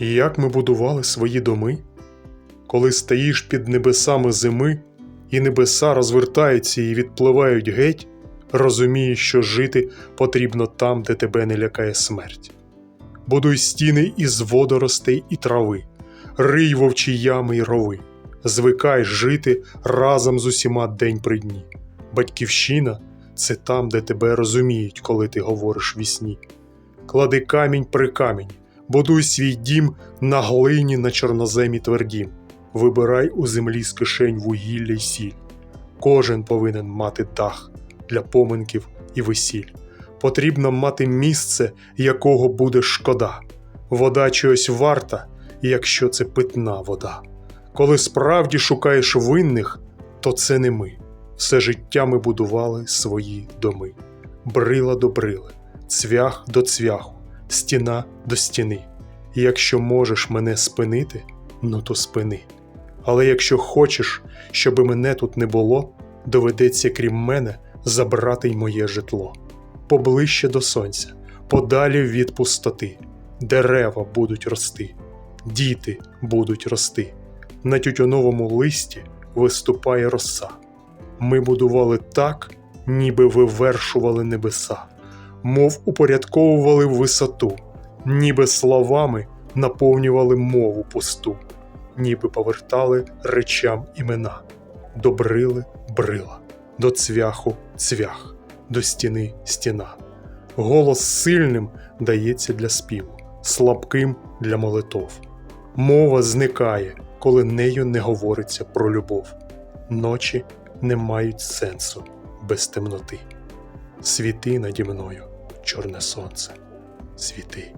І як ми будували свої доми, коли стоїш під небесами зими, і небеса розвертаються і відпливають геть, розумієш, що жити потрібно там, де тебе не лякає смерть. Будуй стіни із водоростей і трави, рий вовчі ями й рови, звикай жити разом з усіма день при дні. Батьківщина це там, де тебе розуміють, коли ти говориш вісні. Клади камінь при камені, будуй свій дім на глині на чорноземі твердім. Вибирай у землі з кишень вугілля й сіль. Кожен повинен мати дах для поминків і весіль. Потрібно мати місце, якого буде шкода. Вода чогось варта, якщо це питна вода. Коли справді шукаєш винних, то це не ми. Все життя ми будували свої доми. Брила до брили, цвях до цвяху, стіна до стіни. І якщо можеш мене спинити, ну то спини. Але якщо хочеш, щоби мене тут не було, доведеться крім мене забрати й моє житло. Поближче до сонця, подалі від пустоти, дерева будуть рости, діти будуть рости. На тютюновому листі виступає роса. Ми будували так, ніби вивершували небеса, мов упорядковували висоту, ніби словами наповнювали мову пусту, ніби повертали речам імена, до брили брила, до цвяху цвях, до стіни стіна. Голос сильним дається для співу, слабким для молитов. Мова зникає, коли нею не говориться про любов. Ночі не мають сенсу без темноти. Світи наді мною, чорне сонце, світи.